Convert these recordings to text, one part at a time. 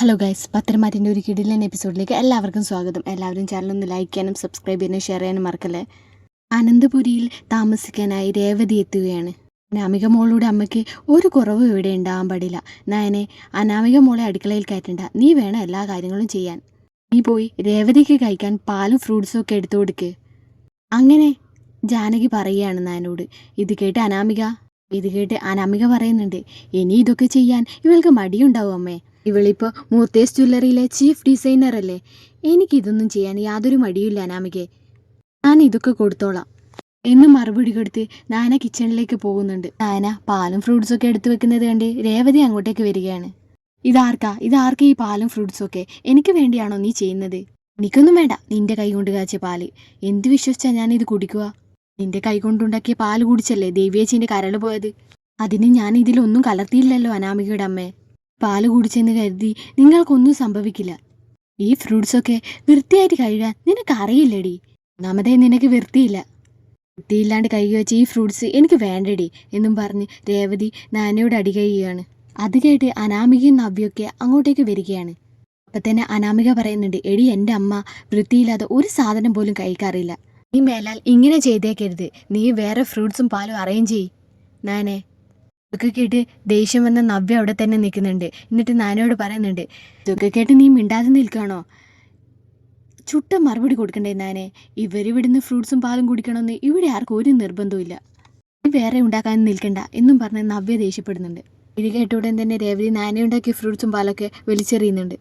Hello guys പത്രമാറ്റിന്റെ ഒരു കിടിലൻ എപ്പിസോഡിലേക്ക് എല്ലാവർക്കും സ്വാഗതം. എല്ലാവരും ചാനലൊന്ന് ലൈക്ക് ചെയ്യാനും സബ്സ്ക്രൈബ് ചെയ്യാനും ഷെയർ ചെയ്യാനും മറക്കല്ലേ? അനന്തപുരിയിൽ താമസിക്കാനായി രേവതി എത്തുകയാണ്. അനാമിക മോളുടെ അമ്മയ്ക്ക് ഒരു കുറവും ഇവിടെ ഉണ്ടാവാൻ പാടില്ല. നയനെ അനാമിക മോളെ അടുക്കളയിൽ കയറ്റണ്ട. നീ വേണം എല്ലാ കാര്യങ്ങളും ചെയ്യാൻ. നീ പോയി രേവതിക്ക് കഴിക്കാൻ പാലും ഫ്രൂട്ട്സും ഒക്കെ എടുത്തു കൊടുക്ക്. അങ്ങനെ ജാനകി പറയുകയാണ് നയനോട്. ഇത് കേട്ട് അനാമിക ഇത് കേട്ട് അനാമിക പറയുന്നുണ്ട് ഇനി ഇതൊക്കെ ചെയ്യാൻ ഇവൾക്ക് മടിയുണ്ടാവും അമ്മേ. ഇവളിപ്പോൾ മൂർത്തേസ് ജ്വല്ലറിയിലെ ചീഫ് ഡിസൈനർ അല്ലേ? എനിക്കിതൊന്നും ചെയ്യാൻ യാതൊരു മടിയില്ല അനാമികെ. ഞാൻ ഇതൊക്കെ കൊടുത്തോളാം. എന്ന് മറുപടി കൊടുത്ത് നാന കിച്ചണിലേക്ക് പോകുന്നുണ്ട്. നാന പാലും ഫ്രൂട്ട്സും ഒക്കെ എടുത്തു വെക്കുന്നത് കണ്ട് രേവതി അങ്ങോട്ടേക്ക് വരികയാണ്. ഇതാർക്കാ? ഇതാർക്കാ ഈ പാലും ഫ്രൂട്ട്സും ഒക്കെ? എനിക്ക് വേണ്ടിയാണോ നീ ചെയ്യുന്നത്? എനിക്കൊന്നും വേണ്ട. നിന്റെ കൈ കൊണ്ട് കാച്ചിയ പാൽ. എന്ത് വിശ്വസിച്ചാ ഞാൻ ഇത് കുടിക്കുക? നിന്റെ കൈ കൊണ്ടുണ്ടാക്കിയ പാൽ കുടിച്ചല്ലേ ദേവിയേച്ചിന്റെ കരൾ പോയത്? അതിന് ഞാൻ ഇതിലൊന്നും കലർത്തിയില്ലല്ലോ അനാമികയുടെ അമ്മേ. പാൽ കുടിച്ചെന്ന് കരുതി നിങ്ങൾക്കൊന്നും സംഭവിക്കില്ല. ഈ ഫ്രൂട്ട്സൊക്കെ വൃത്തിയായിട്ട് കഴുകാൻ നിനക്ക് അറിയില്ലടി ഒന്നാമതേ നിനക്ക് വൃത്തിയില്ല. വൃത്തിയില്ലാണ്ട് കഴുകി വെച്ച ഈ ഫ്രൂട്ട്സ് എനിക്ക് വേണ്ടടി എന്നും പറഞ്ഞ് രേവതി നാനയോട് അടി കഴിയുകയാണ് അത് കേട്ട് അനാമികയും നവ്യൊക്കെ അങ്ങോട്ടേക്ക് വരികയാണ്. അപ്പം തന്നെ അനാമിക പറയുന്നുണ്ട് എടി എന്റെ അമ്മ വൃത്തിയില്ലാതെ ഒരു സാധനം പോലും കഴിക്കാറില്ല. നീ മേലാൽ ഇങ്ങനെ ചെയ്തേക്കരുത്. നീ വേറെ ഫ്രൂട്ട്സും പാലും അറേഞ്ച് ചെയ് നാനേ ഇതൊക്കെ കേട്ട് ദേഷ്യം വന്ന നവ്യ അവിടെ തന്നെ നിൽക്കുന്നുണ്ട്. എന്നിട്ട് നാനോട് പറയുന്നുണ്ട് ഇതൊക്കെ കേട്ട് നീ മിണ്ടാതെ നിൽക്കുകയാണോ? ചുട്ട മറുപടി കൊടുക്കണ്ടേ നാനെ ഇവരിവിടുന്ന് ഫ്രൂട്ട്സും പാലും കുടിക്കണമെന്ന് ഇവിടെ ആർക്കും ഒരു നിർബന്ധവും നീ വേറെ ഉണ്ടാക്കാൻ നിൽക്കണ്ട എന്നും പറഞ്ഞ് നവ്യ ദേഷ്യപ്പെടുന്നുണ്ട്. ഇത് കേട്ട ഉടൻ തന്നെ രേവതി നാനേ ഉണ്ടാക്കിയ ഫ്രൂട്ട്സും പാലൊക്കെ വലിച്ചെറിയുന്നുണ്ട്.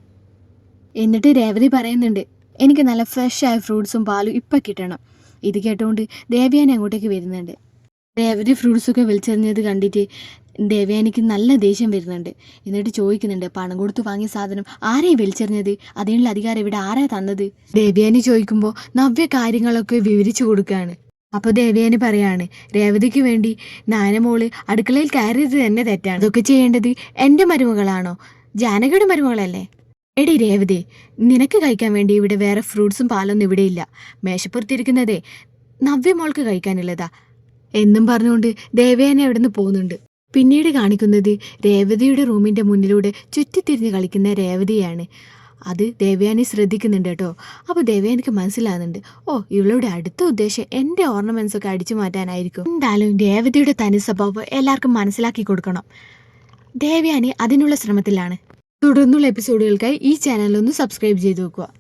എന്നിട്ട് രേവതി പറയുന്നുണ്ട് എനിക്ക് നല്ല ഫ്രഷ് ആയ ഫ്രൂട്ട്സും പാലും ഇപ്പം കിട്ടണം. ഇത് കേട്ടുകൊണ്ട് ദേവ്യാനെ അങ്ങോട്ടേക്ക് വരുന്നുണ്ട്. രേവതി ഫ്രൂട്ട്സൊക്കെ വലിച്ചെറിഞ്ഞത് കണ്ടിട്ട് ദേവയാനിക്ക് നല്ല ദേഷ്യം വരുന്നുണ്ട്. എന്നിട്ട് ചോദിക്കുന്നുണ്ട് പണം കൊടുത്ത് വാങ്ങിയ സാധനം ആരെയും വലിച്ചെറിഞ്ഞത് അതിനുള്ള അധികാരം ഇവിടെ ആരാ തന്നത്? ദേവയാനി ചോദിക്കുമ്പോൾ നവ്യ കാര്യങ്ങളൊക്കെ വിവരിച്ചു കൊടുക്കുകയാണ് അപ്പോൾ ദേവയാനി പറയാണ് രേവതിക്ക് വേണ്ടി നാനമോൾ അടുക്കളയിൽ കയറിയത് തന്നെ തെറ്റാണ്. ഇതൊക്കെ ചെയ്യേണ്ടത് എന്റെ മരുമകളാണോ? ജാനകിയുടെ മരുമകളല്ലേ? എടി രേവതി നിനക്ക് കഴിക്കാൻ വേണ്ടി ഇവിടെ വേറെ ഫ്രൂട്ട്സും പാലൊന്നും ഇവിടെയില്ല മേശപ്പുറത്തിരിക്കുന്നതേ നവ്യ മോൾക്ക് കഴിക്കാനുള്ളതാ. എന്നും പറഞ്ഞുകൊണ്ട് ദേവയാനി അവിടെ നിന്ന് പോകുന്നുണ്ട്. പിന്നീട് കാണിക്കുന്നത് രേവതിയുടെ റൂമിന്റെ മുന്നിലൂടെ ചുറ്റിത്തിരിഞ്ഞ് കളിക്കുന്ന രേവതിയാണ്. അത് ദേവയാനി ശ്രദ്ധിക്കുന്നുണ്ട് കേട്ടോ. അപ്പോൾ ദേവയാനിക്ക് മനസ്സിലാകുന്നുണ്ട്. ഓ ഇവളുടെ അടുത്ത ഉദ്ദേശം എന്റെ ഓർണമെന്റ്സ് ഒക്കെ അടിച്ചു മാറ്റാനായിരിക്കും. എന്തായാലും രേവതിയുടെ തനി സ്വഭാവം എല്ലാവർക്കും മനസ്സിലാക്കി കൊടുക്കണം. ദേവയാനി അതിനുള്ള ശ്രമത്തിലാണ്. തുടർന്നുള്ള എപ്പിസോഡുകൾക്കായി ഈ ചാനൽ ഒന്ന് സബ്സ്ക്രൈബ് ചെയ്ത് വെക്കുക.